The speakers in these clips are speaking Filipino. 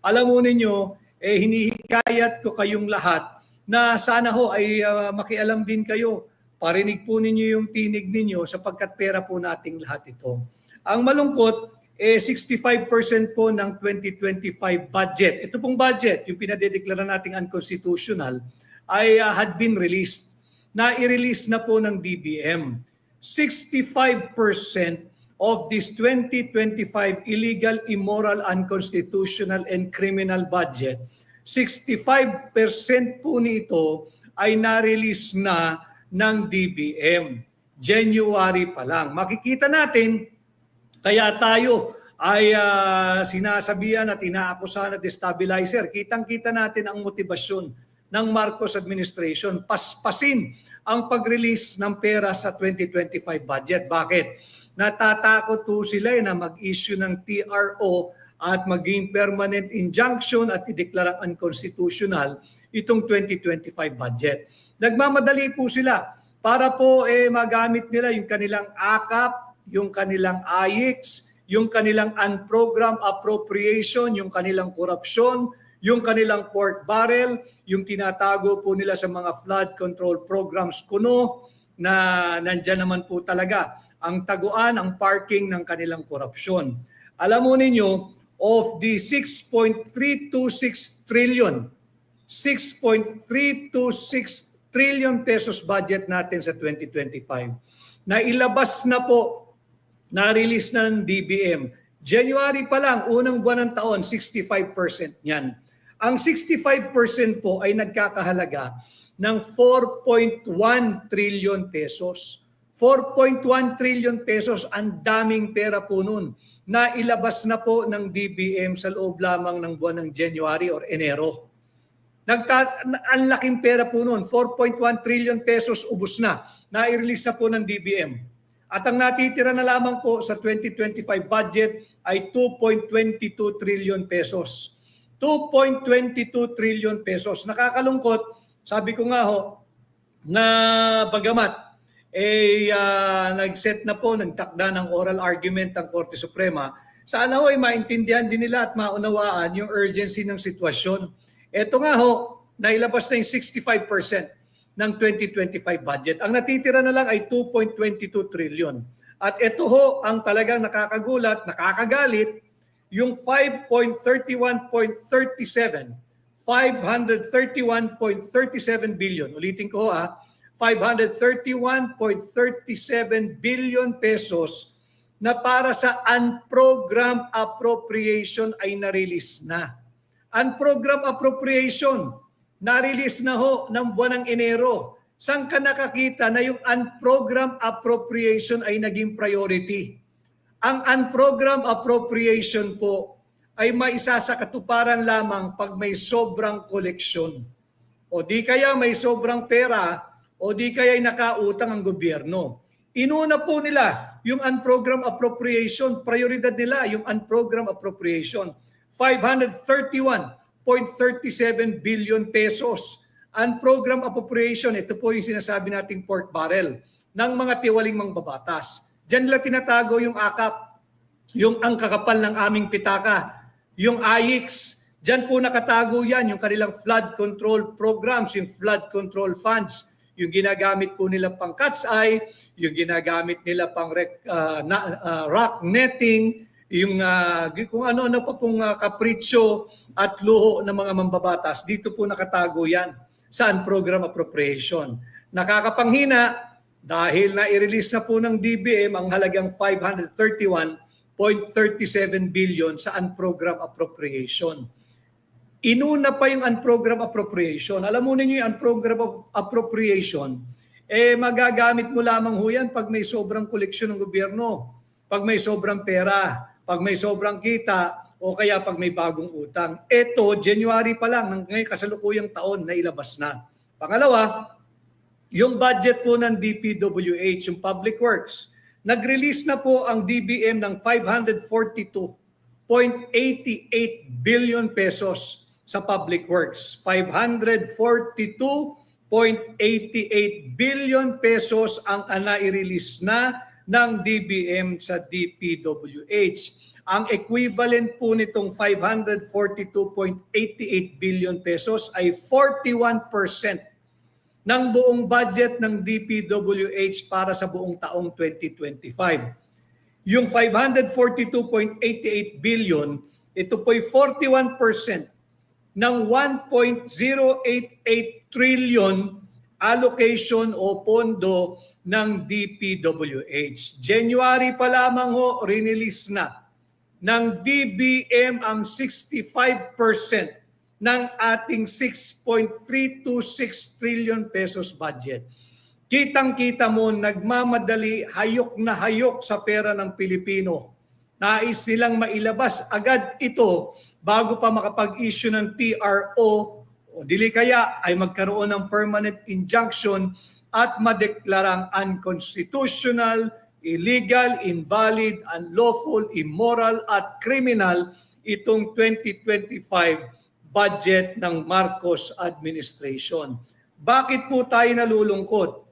Alam mo ninyo, eh, hinihikayat ko kayong lahat na sana ho ay ah, makialam din kayo. Parinig po ninyo yung tinig ninyo sapagkat pera po nating lahat ito. Ang malungkot, eh 65% po ng 2025 budget. Ito pong budget, yung pinadedeklara nating unconstitutional, ay ah, had been released. Na i-release na po ng DBM. 65% of this 2025 illegal, immoral, unconstitutional, and criminal budget, 65% po nito ay na-release na ng DBM. January pa lang. Makikita natin, kaya tayo ay ah, sinasabihan at inaakusahan at destabilizer. Kitang-kita natin ang motibasyon ng Marcos administration. Paspasin ang pag-release ng pera sa 2025 budget. Bakit? Natatakot po sila eh na mag-issue ng TRO at maging permanent injunction at ideklarang unconstitutional itong 2025 budget. Nagmamadali po sila para po eh magamit nila yung kanilang AKAP, yung kanilang AIX, yung kanilang unprogram appropriation, yung kanilang korupsyon, yung kanilang pork barrel, yung tinatago po nila sa mga flood control programs kuno na nandyan naman po talaga ang taguan, ang parking ng kanilang korupsyon. Alam mo ninyo, of the 6.326 trillion, 6.326 trillion pesos budget natin sa 2025, na ilabas na po, na-release na ng DBM. January pa lang, unang buwan ng taon, 65% niyan. Ang 65% po ay nagkakahalaga ng 4.1 trillion pesos. 4.1 trillion pesos, ang daming pera po nun na ilabas na po ng DBM sa loob lamang ng buwan ng January or Enero. Nagka, ang laking pera po noon, 4.1 trillion pesos ubos na. Na-release na po ng DBM. At ang natitira na lamang po sa 2025 budget ay 2.22 trillion pesos. 2.22 trillion pesos. Nakakalungkot, sabi ko nga ho, na bagamat eh ah, nag-set na po, nagtakda ng oral argument ang Korte Suprema, sana ho ay maintindihan din nila at maunawaan yung urgency ng sitwasyon. Ito nga ho, nailabas na yung 65% ng 2025 budget. Ang natitira na lang ay 2.22 trillion. At ito ho ang talagang nakakagulat, nakakagalit, yung 5.31.37 531.37 billion. Ulitin ko ha, 531.37 billion pesos na para sa unprogram appropriation ay na-release na. Unprogram appropriation, na-release na ho ng buwan ng Enero. Saan ka nakakita na yung unprogram appropriation ay naging priority? Ang unprogram appropriation po ay maisa sa katuparan lamang pag may sobrang koleksyon. O di kaya may sobrang pera o di kaya ay nakautang ang gobyerno. Inuna po nila yung unprogram appropriation, prioridad nila yung unprogram appropriation. 531.37 billion pesos. Unprogram appropriation, ito po yung sinasabi nating pork barrel ng mga tiwaling mangbabatas. Diyan nila tinatago yung akap, yung ang kakapal ng aming pitaka, yung AIX, Diyan po nakatago yan, yung kanilang flood control programs, yung flood control funds, yung ginagamit po nila pang cat's eye, yung ginagamit nila pang rec, uh, na, uh, rock netting, yung uh, kung ano-ano pa pong uh, kapritsyo at luho ng mga mambabatas, dito po nakatago yan saan program appropriation. Nakakapanghina dahil na i-release na po ng DBM ang halagang 531.37 billion sa unprogram appropriation. Inuna pa yung unprogram appropriation. Alam mo ninyo yung unprogram appropriation, eh magagamit mo lamang ho yan pag may sobrang koleksyon ng gobyerno, pag may sobrang pera, pag may sobrang kita, o kaya pag may bagong utang. Ito, January pa lang, ng ngayon kasalukuyang taon na ilabas na. Pangalawa, yung budget po ng DPWH, yung Public Works, nag-release na po ang DBM ng 542.88 billion pesos sa public works. 542.88 billion pesos ang ana-release na ng DBM sa DPWH. ang equivalent po nitong 542.88 billion pesos ay 41% ng buong budget ng DPWH para sa buong taong 2025. Yung 542.88 billion, ito po'y 41% ng 1.088 trillion allocation o pondo ng DPWH. January pa lamang ho, rinilis na ng DBM ang 65% ng ating 6.326 trillion pesos budget. Kitang-kita mo, nagmamadali, hayok na hayok sa pera ng Pilipino. Nais nilang mailabas agad ito bago pa makapag-issue ng TRO o dili kaya ay magkaroon ng permanent injunction at madeklarang unconstitutional, illegal, invalid, unlawful, immoral at criminal itong 2025 budget ng Marcos administration. Bakit po tayo nalulungkot?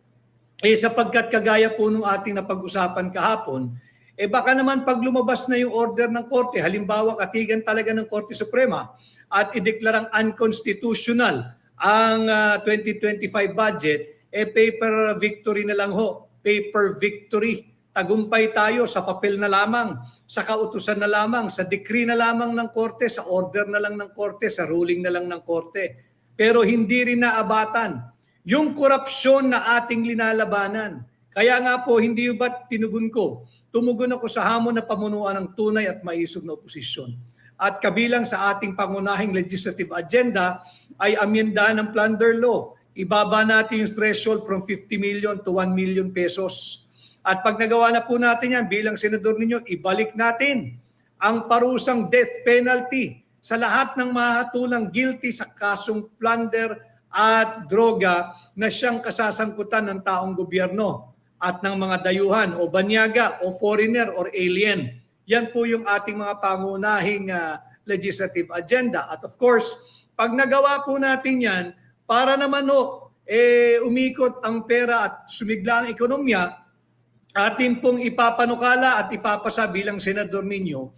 Eh sapagkat kagaya po nung ating napag-usapan kahapon, eh baka naman pag lumabas na yung order ng korte, halimbawa katigan talaga ng Korte Suprema at ideklarang unconstitutional ang ah, 2025 budget, eh paper victory na lang ho. Paper victory. Tagumpay tayo sa papel na lamang, sa kautusan na lamang, sa decree na lamang ng korte, sa order na lang ng korte, sa ruling na lang ng korte. Pero hindi rin naabatan yung korupsyon na ating linalabanan. Kaya nga po, hindi ba't tinugon ko? Tumugon ako sa hamon na pamunuan ng tunay at maisog na oposisyon. At kabilang sa ating pangunahing legislative agenda ay amyenda ng plunder law. Ibaba natin yung threshold from 50 million to 1 million pesos. At pag nagawa na po natin yan bilang senador ninyo, ibalik natin ang parusang death penalty sa lahat ng mahatulang guilty sa kasong plunder at droga na siyang kasasangkutan ng taong gobyerno at ng mga dayuhan o banyaga o foreigner or alien. Yan po yung ating mga pangunahing ah, legislative agenda. At of course, pag nagawa po natin yan, para naman no, eh, umikot ang pera at sumigla ang ekonomiya, atin pong ipapanukala at ipapasa bilang senador ninyo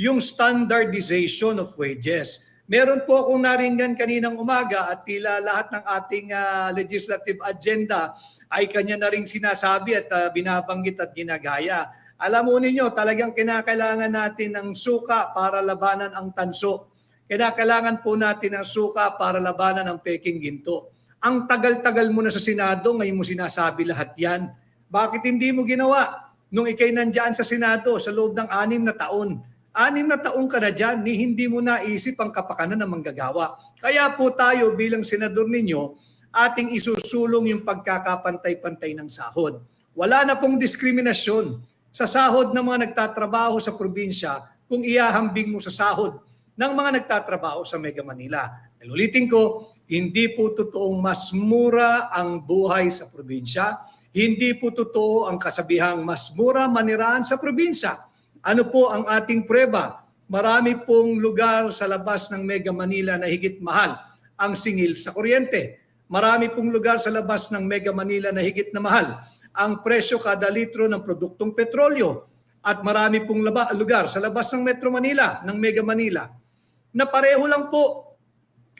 yung standardization of wages. Meron po akong naringgan kaninang umaga at tila lahat ng ating ah, legislative agenda ay kanya na rin sinasabi at ah, binabanggit at ginagaya. Alam mo ninyo, talagang kinakailangan natin ng suka para labanan ang tanso. Kinakailangan po natin ng suka para labanan ang peking ginto. Ang tagal-tagal mo na sa Senado, ngayon mo sinasabi lahat yan. Bakit hindi mo ginawa nung ikay nandyan sa Senado sa loob ng anim na taon? Anim na taong ka na dyan, ni hindi mo naisip ang kapakanan ng manggagawa. Kaya po tayo bilang senador ninyo, ating isusulong yung pagkakapantay-pantay ng sahod. Wala na pong diskriminasyon sa sahod ng mga nagtatrabaho sa probinsya kung iahambing mo sa sahod ng mga nagtatrabaho sa Mega Manila. Ulitin ko, hindi po totoong mas mura ang buhay sa probinsya. Hindi po totoo ang kasabihang mas mura manirahan sa probinsya. Ano po ang ating preba? Marami pong lugar sa labas ng Mega Manila na higit mahal ang singil sa kuryente. Marami pong lugar sa labas ng Mega Manila na higit na mahal ang presyo kada litro ng produktong petrolyo. At marami pong laba, lugar sa labas ng Metro Manila, ng Mega Manila, na pareho lang po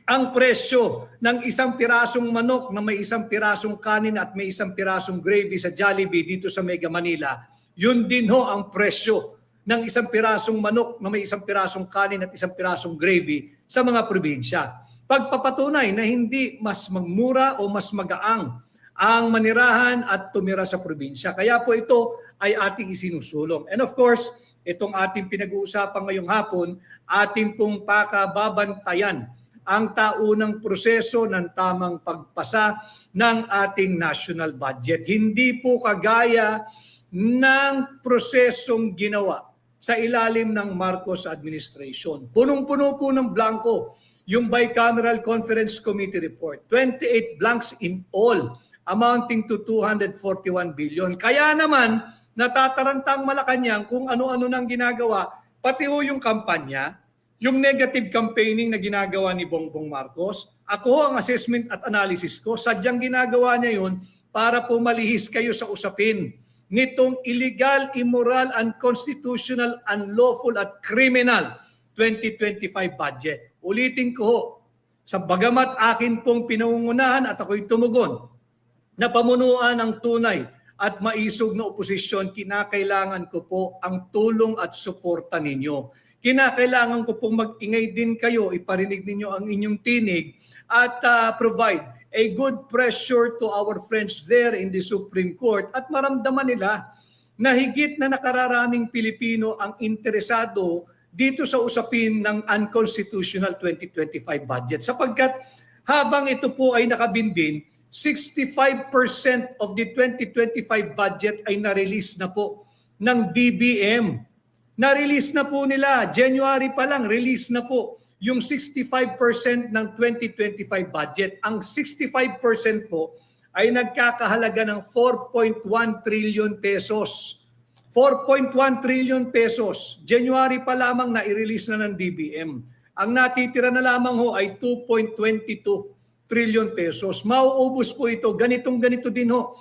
ang presyo ng isang pirasong manok na may isang pirasong kanin at may isang pirasong gravy sa Jollibee dito sa Mega Manila. Yun din ho ang presyo ng isang pirasong manok na may isang pirasong kanin at isang pirasong gravy sa mga probinsya. Pagpapatunay na hindi mas magmura o mas magaang ang manirahan at tumira sa probinsya. Kaya po ito ay ating isinusulong. And of course, itong ating pinag-uusapan ngayong hapon, ating pong pakababantayan ang taunang proseso ng tamang pagpasa ng ating national budget. Hindi po kagaya ng prosesong ginawa sa ilalim ng Marcos administration. Punong-puno po ng blanco yung Bicameral Conference Committee report. 28 blanks in all amounting to 241 billion. Kaya naman, natatarantang Malacanang kung ano-ano nang ginagawa, pati ho yung kampanya, yung negative campaigning na ginagawa ni Bongbong Marcos. Ako ang assessment at analysis ko, sadyang ginagawa niya yun para po malihis kayo sa usapin nitong illegal, immoral, unconstitutional, unlawful at criminal 2025 budget. Ulitin ko ho, sa bagamat akin pong pinangungunahan at ako'y tumugon na pamunuan ng tunay at maisog na oposisyon, kinakailangan ko po ang tulong at suporta ninyo. Kinakailangan ko pong mag-ingay din kayo, iparinig ninyo ang inyong tinig at ah, provide a good pressure to our friends there in the Supreme Court at maramdaman nila na higit na nakararaming Pilipino ang interesado dito sa usapin ng unconstitutional 2025 budget sapagkat habang ito po ay nakabinbin 65% of the 2025 budget ay na-release na po ng DBM. Na-release na po nila. January pa lang, release na po yung 65% ng 2025 budget. Ang 65% po ay nagkakahalaga ng 4.1 trillion pesos. 4.1 trillion pesos. January pa lamang na i-release na ng DBM. Ang natitira na lamang ho ay 2.22 trillion pesos. Mauubos po ito. Ganitong ganito din ho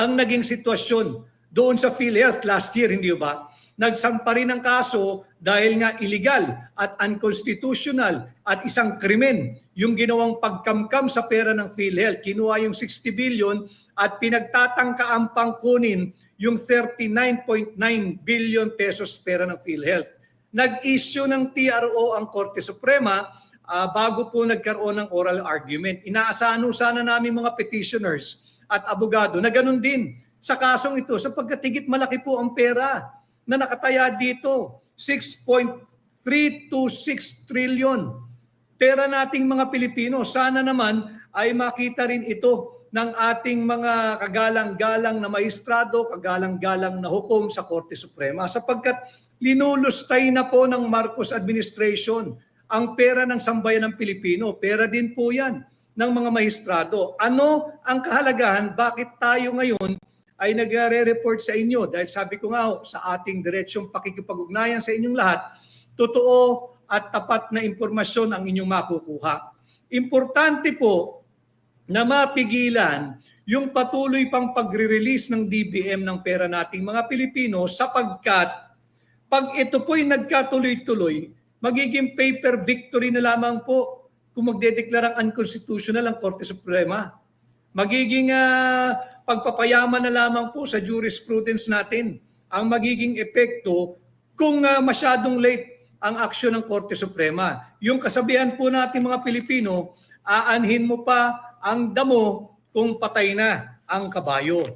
ang naging sitwasyon doon sa PhilHealth last year, hindi ba? Nagsampa rin ng kaso dahil nga illegal at unconstitutional at isang krimen yung ginawang pagkamkam sa pera ng PhilHealth. Kinuha yung 60 billion at pinagtatangkaang pangkunin yung 39.9 billion pesos pera ng PhilHealth. Nag-issue ng TRO ang Korte Suprema ah, bago po nagkaroon ng oral argument. Inaasahan sana namin mga petitioners at abogado na ganun din sa kasong ito sapagkat higit malaki po ang pera na nakataya dito. 6.326 trillion. Pera nating mga Pilipino. Sana naman ay makita rin ito ng ating mga kagalang-galang na maestrado, kagalang-galang na hukom sa Korte Suprema sapagkat linulustay na po ng Marcos administration ang pera ng sambayan ng Pilipino. Pera din po yan ng mga maestrado. Ano ang kahalagahan? Bakit tayo ngayon ay nagre-report sa inyo? Dahil sabi ko nga sa ating diretsyong pakikipag-ugnayan sa inyong lahat, totoo at tapat na impormasyon ang inyong makukuha. Importante po na mapigilan yung patuloy pang pagre-release ng DBM ng pera nating mga Pilipino sapagkat pag ito po'y nagkatuloy-tuloy, magiging paper victory na lamang po kung magdedeklarang unconstitutional ang Korte Suprema. Magiging ah, pagpapayaman na lamang po sa jurisprudence natin ang magiging epekto kung ah, masyadong late ang aksyon ng Korte Suprema. Yung kasabihan po natin mga Pilipino, aanhin mo pa ang damo kung patay na ang kabayo.